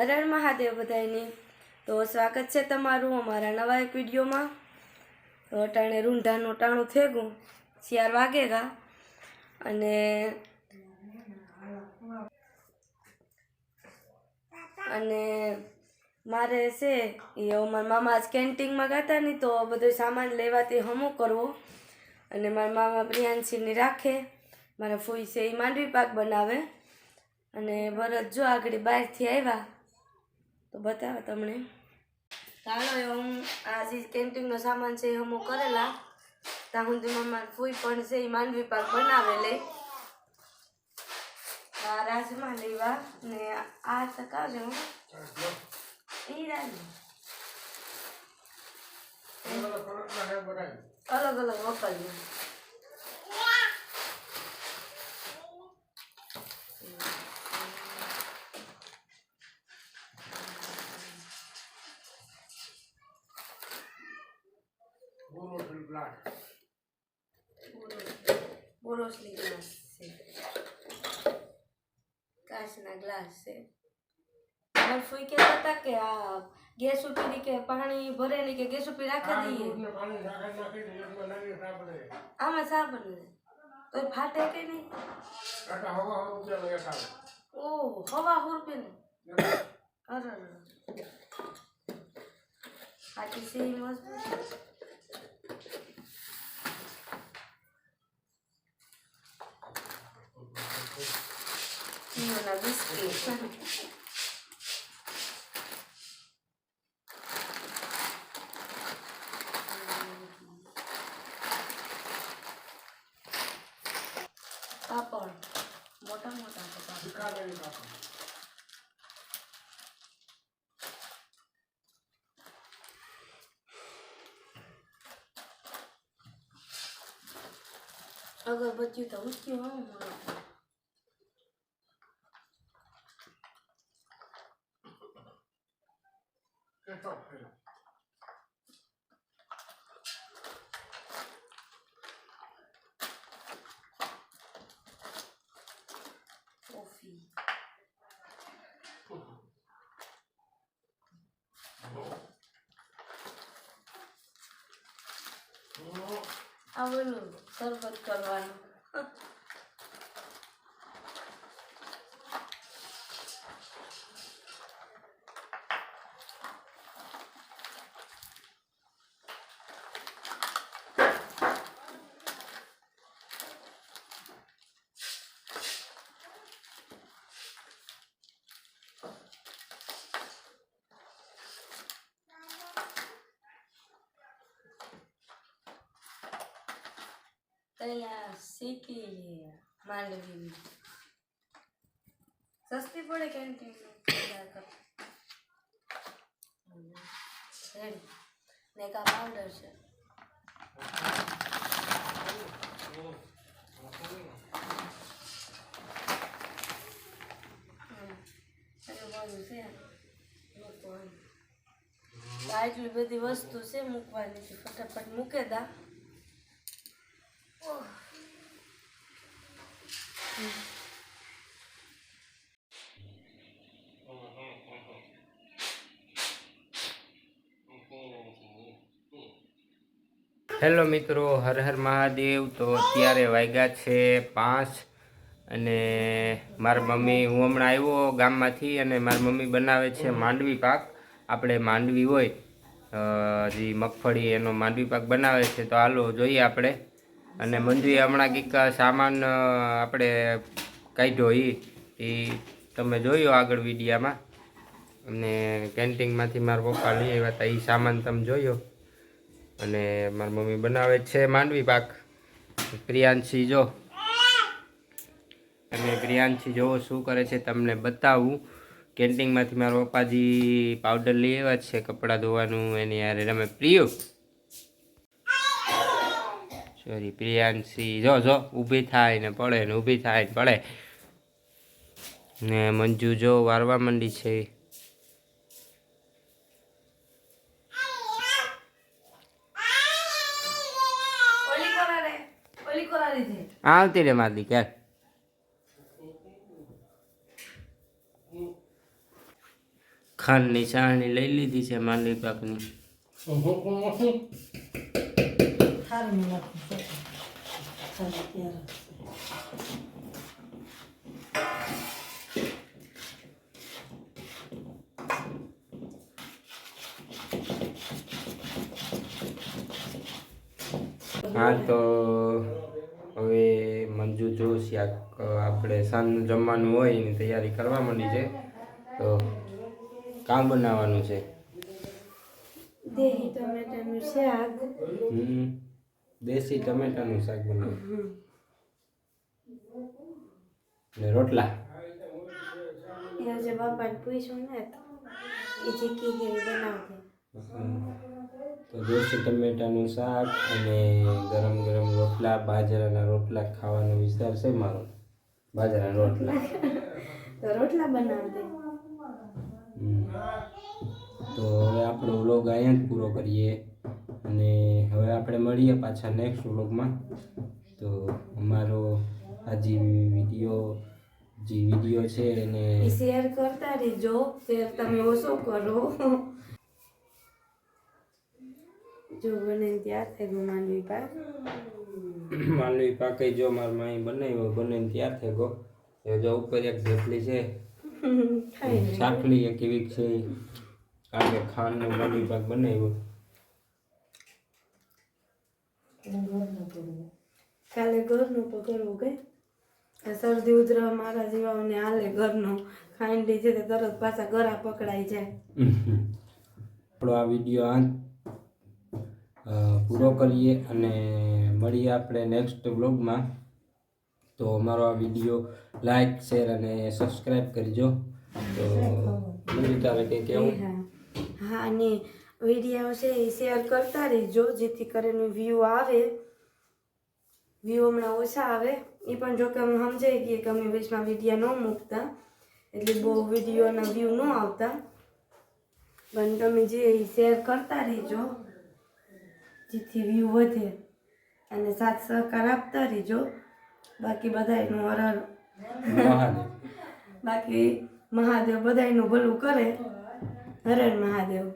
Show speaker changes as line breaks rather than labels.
હર હર મહાદેવ બધાયની. તો સ્વાગત છે તમારું અમારા નવા એક વિડીયોમાં. તો અટાણે રૂંઢાનું ટાણું થેગું શિયાર વાગેગા. અને અને મારે છે એ મારા મામા આજ કેન્ટીનમાં ગાતા નહીં તો બધો સામાન લેવાથી હમું કરવો. અને મારા મામા પ્રિયાંશીને રાખે. મારા ફૂઈ છે એ માંડવી પાક બનાવે. અને ભરત જો આગળ બહારથી આવ્યા. તો બતાવે તમને. ચાલો એ હું આ જે કેન્ટીનનો સામાન છે એ હમું કરેલા. ત્યાં સુધીમાં મારા ફૂઈ પણ છે એ માંડવી પાક બનાવેલે. આ રાજમા લેવા ને આ ચકાવજો એ રાજ અલગ અલગ વપરાય બોરોસલી ગ્લાસ છે કાચના ગ્લાસ છે મારા ફૂઈ કહેતા હતા કે આ ગેસ ઉપીની કે પાણી ભરે નહીં કે ગેસ ઉપી રાખી દઈએ આમાં સાબણ ને તો ફાટે કે નહીં ઓહ હવા હુરપે ને અરે. આથી સેમ મજબૂત પીઓના બિસ્કિટ પાપડ મોટા મોટા તો પાપડ અગરબત્તી તો ઉચકી હોય આવેલું શરબત કરવાનું. તૈયાર શીખી માંડવી સસ્તી પડે કેન્ટીન રેડી ને આ પાવડર છે. એટલે બધી વસ્તુ છે, મૂકવાની છે. ફટાફટ મૂકે દા.
હેલો મિત્રો, હર હર મહાદેવ. તો અત્યારે વાગ્યા છે પાંચ અને મારી મમ્મી, હું હમણાં આવ્યો ગામમાંથી અને મારી મમ્મી બનાવે છે માંડવી પાક. આપણે માંડવી હોય જે મગફળી એનો માંડવી પાક બનાવે છે. તો હાલો જોઈએ આપણે. અને મંજુએ હમણાં કંઈક સામાન આપણે કાઢ્યો એ તમે જોયો આગળ વિડીયામાં? અને કેન્ટીનમાંથી મારા પપ્પા લઈ આવ્યા હતા એ સામાન તમે જોયો? અને મારી મમ્મી બનાવે છે માંડવી પાક. પ્રિયાંશી, જો. અને પ્રિયાંશી જોવો શું કરે છે, તમને બતાવું. કેન્ટીનમાંથી મારા પપ્પાજી પાવડર લઈ આવ્યા છે, કપડાં ધોવાનું, એની યારે રમે પ્રિયુ? સોરી પ્રિયાંશી. જો જો ઊભી થાય ને પડે ને ઊભી થાય ને પડે. ને મંજુ જો વારવા માંડી છે. આવતી રે મારી દીકર ખાંડની ચાળણી લઈ લીધી છે માંડવી પાકની
ખારું નાખું ચાલો ત્યારે
હા તો હવે મંજુ જો શાક આપણે સાંજનું જમવાનું હોય એની તૈયારી કરવા માંડી છે. તો કામ બનાવવાનું છે?
દેહી ટમેટાનું શાક.
હમ. દેશી ટમેટાનું શાક બનાવ્યું ને રોટલા.
એ આજે બાપાને પૂછ્યું ને એ જે બનાવજે.
તો દેશી ટમેટાનું શાક અને ગરમ ગરમ રોટલા બાજરાના રોટલા ખાવાનો વિસ્તાર છે મારો. બાજરાના રોટલા.
તો રોટલા બનાવજે.
તો હવે આપણો વ્લોગ અહીંયા જ પૂરો કરીએ. અને હવે આપણે મળીએ પાછા નેક્સ્ટ વ્લોગમાં તો અમારો આ જે વીડિયો જે વીડિયો છે એને
શેર કરતા રહેજો શેર તમે ઓછો કરો. જો બને ત્યાં થાય માંડવી પાક.
માંડવી પાકે જો મારા માઈ બનાવ્યો બને ત્યાર થઈ ગયો. એ જો ઉપર એક જેટલી છે. ચાકલી એક એવી છે કારણ કે ખાંડનો માંડવી પાક બનાવ્યો.
કાલે ઘરનું પકડવું કે આ શરદી ઉધરા મારા જીવાઓને હાલે ઘરનું. ખાંડી લીધે તો તરત પાછા ગરા પકડાઈ જાય.
આપણો આ વીડિયો આ પૂરો કરીએ અને મળીએ આપણે નેક્સ્ટ વ્લોગમાં તો અમારો આ વીડિયો લાઈક શેર અને સબસ્ક્રાઈબ કરજો. તો તારે કે કેવું
હા. હા અને વીડિયો છે એ શેર કરતા રહેજો જેથી કરીને વ્યૂ આવે. વ્યૂ હમણાં ઓછા આવે. એ પણ જો કે અમે સમજાઈ ગઈએ કે અમે વચમાં વીડિયો ન મૂકતા. એટલે બહુ વિડીયોના વ્યૂ ન આવતા. પણ તમે જે એ શેર કરતા રહેજો જેથી વ્યૂ વધે. અને સાથ સહકાર આપતા રહેજો. બાકી બધાયનું હરર બાકી મહાદેવ બધાયનું ભલું કરે. હરણ મહાદેવ.